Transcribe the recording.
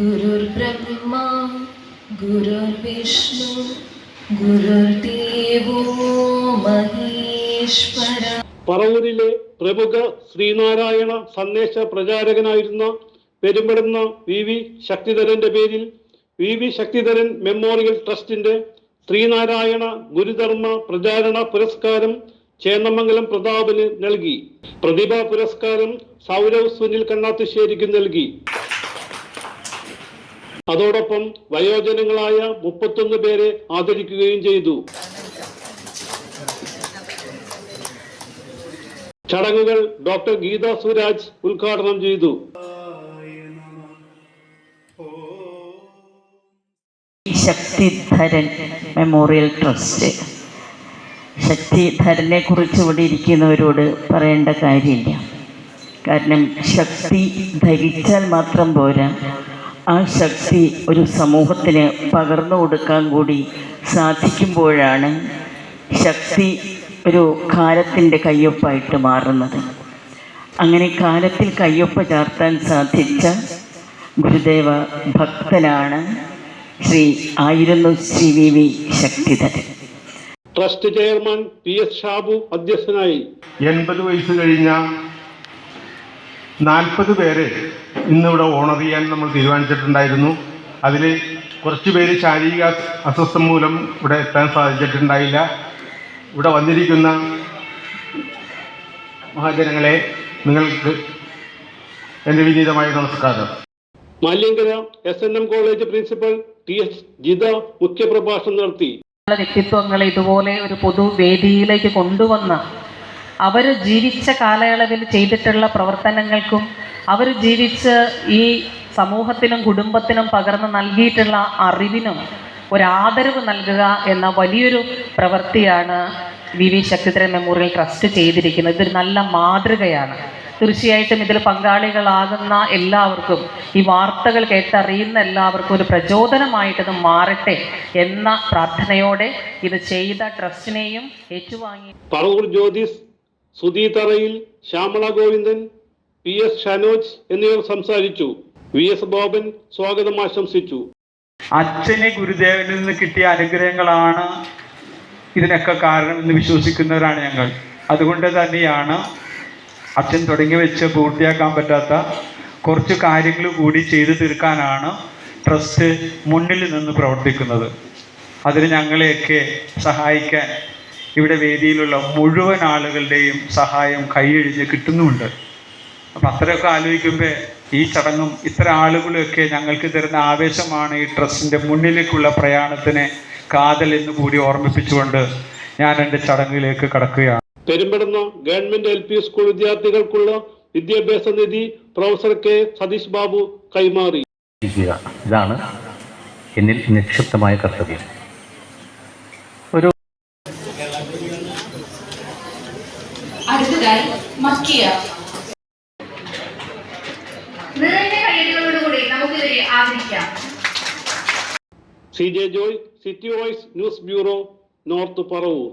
गुरुर्ब्रह्मा गुरुर्विष्णु गुरुर्देवो महेश्वर പറവൂരിലെ പ്രമുഖ ശ്രീനാരായണ സന്ദേശ പ്രചാരകനായിരുന്ന പെരുമ്പടുന്ന വി വി ശക്തിധരന്റെ പേരിൽ വി വി ശക്തിധരൻ മെമ്മോറിയൽ ട്രസ്റ്റിന്റെ ശ്രീനാരായണ ഗുരുധർമ്മ പ്രചാരണ പുരസ്കാരം ചേന്നമംഗലം പ്രതാപന് നൽകി പ്രതിഭാ പുരസ്കാരം സൗരവ് സുനിൽ കണ്ണാത്തുശ്ശേരിക്ക് നൽകി അതോടൊപ്പം വയോജനങ്ങളായ മുപ്പത്തൊന്ന് പേരെ ആദരിക്കുകയും ചെയ്തു. ചടങ്ങുകൾ ഡോക്ടർ ഗീത സുരാജ് ഉദ്ഘാടനം ചെയ്തു. Sakthidharan memorial trust. ശക്തിധരനെ കുറിച്ച് ഇവിടെ ഇരിക്കുന്നവരോട് പറയേണ്ട കാര്യമില്ല. കാരണം ശക്തി ധരിച്ചാൽ മാത്രം പോരാ. ആ ശക്തി ഒരു സമൂഹത്തിന് പകർന്നു കൊടുക്കാൻ കൂടി സാധിക്കുമ്പോഴാണ് ശക്തി ഒരു കാലത്തിന്റെ കയ്യൊപ്പായിട്ട് മാറുന്നത്. അങ്ങനെ കാലത്തിൽ കയ്യൊപ്പ് ചാർത്താൻ സാധിച്ച ഗുരുദേവ ഭക്തനാണ് ശ്രീ ആയിരുന്നു Sree V V Sakthidharan. Trust chairman P S Shabu അധ്യക്ഷനായി. എൺപത് വയസ്സ് കഴിഞ്ഞ നാൽപ്പത് പേരെ ഇന്നിവിടെ ഓണർ ചെയ്യാൻ നമ്മൾ തീരുമാനിച്ചിട്ടുണ്ടായിരുന്നു. അതിൽ കുറച്ച് പേര് ശാരീരിക അസ്വസ്ഥം മൂലം ഇവിടെ എത്താൻ സാധിച്ചിട്ടുണ്ടായില്ല. ഇവിടെ വന്നിരിക്കുന്ന മഹാജനങ്ങളെ നിങ്ങൾക്ക് എന്റെ വിനീതമായ നമസ്കാരം. Maliankara S N M college principal T S Jitha മുഖ്യപ്രഭാഷണം നടത്തി. വ്യക്തിത്വങ്ങളെ ഇതുപോലെ ഒരു പൊതുവേദിയിലേക്ക് കൊണ്ടുവന്ന് അവർ ജീവിച്ച കാലയളവിൽ ചെയ്തിട്ടുള്ള പ്രവർത്തനങ്ങൾക്കും അവർ ജീവിച്ച് ഈ സമൂഹത്തിനും കുടുംബത്തിനും പകർന്ന് നൽകിയിട്ടുള്ള അറിവിനും ഒരാദരവ് നൽകുക എന്ന വലിയൊരു പ്രവൃത്തിയാണ് V V Sakthidharan memorial trust ചെയ്തിരിക്കുന്നത്. ഇതൊരു നല്ല മാതൃകയാണ്. തീർച്ചയായിട്ടും ഇതിൽ പങ്കാളികളാകുന്ന എല്ലാവർക്കും ഈ വാർത്തകൾ കേട്ടറിയുന്ന എല്ലാവർക്കും ഒരു പ്രചോദനമായിട്ടത് മാറട്ടെ എന്ന പ്രാർത്ഥനയോടെ ഇത് ചെയ്ത ട്രസ്റ്റിനെയും ഏറ്റുവാങ്ങി. പറവൂർ ജ്യോതിസ് സുധീ തറയിൽ ശ്യാമള ഗോവിന്ദൻ പി എസ് ഷനോജ് എന്നിവർ സംസാരിച്ചു. വി എസ് ബോബൻ സ്വാഗതം ആശംസിച്ചു. അച്ഛനെ ഗുരുദേവനിൽ നിന്ന് കിട്ടിയ അനുഗ്രഹങ്ങളാണ് ഇതിനൊക്കെ കാരണം എന്ന് വിശ്വസിക്കുന്നവരാണ് ഞങ്ങൾ. അതുകൊണ്ട് തന്നെയാണ് അച്ഛൻ തുടങ്ങി വെച്ച് പൂർത്തിയാക്കാൻ പറ്റാത്ത കുറച്ച് കാര്യങ്ങൾ കൂടി ചെയ്തു തീർക്കാനാണ് ട്രസ്റ്റ് മുന്നിൽ നിന്ന് പ്രവർത്തിക്കുന്നത്. അതിന് ഞങ്ങളെയൊക്കെ സഹായിക്കാൻ ഇവിടെ വേദിയിലുള്ള മുഴുവൻ ആളുകളുടെയും സഹായം കൈയെഴുതി കിട്ടുന്നുമുണ്ട്. അപ്പം അത്രയൊക്കെ ആലോചിക്കുമ്പോൾ ഈ ചടങ്ങും ഇത്ര ആളുകളൊക്കെ ഞങ്ങൾക്ക് തരുന്ന ആവേശമാണ് ഈ ട്രസ്റ്റിന്റെ മുന്നിലേക്കുള്ള പ്രയാണത്തിന് കാതൽ എന്ന് കൂടി ഓർമ്മിപ്പിച്ചുകൊണ്ട് ഞാൻ എന്റെ ചടങ്ങിലേക്ക് കടക്കുകയാണ്. Perumpadanna government L P school വിദ്യാർത്ഥികൾക്കുള്ള വിദ്യാഭ്യാസ നിധി പ്രൊഫസർ കെ സതീഷ് ബാബു കൈമാറി. ഇതാണ് എന്നിൽ നിക്ഷിപ്തമായ കർത്തവ്യം ഒരു അടുത്തതായി മക്കിയ. നിറഞ്ഞ കയ്യടികളോടുകൂടി നമുക്കിവരെ ആദരിക്കാം. C J Joy city voice news bureau north Paravur.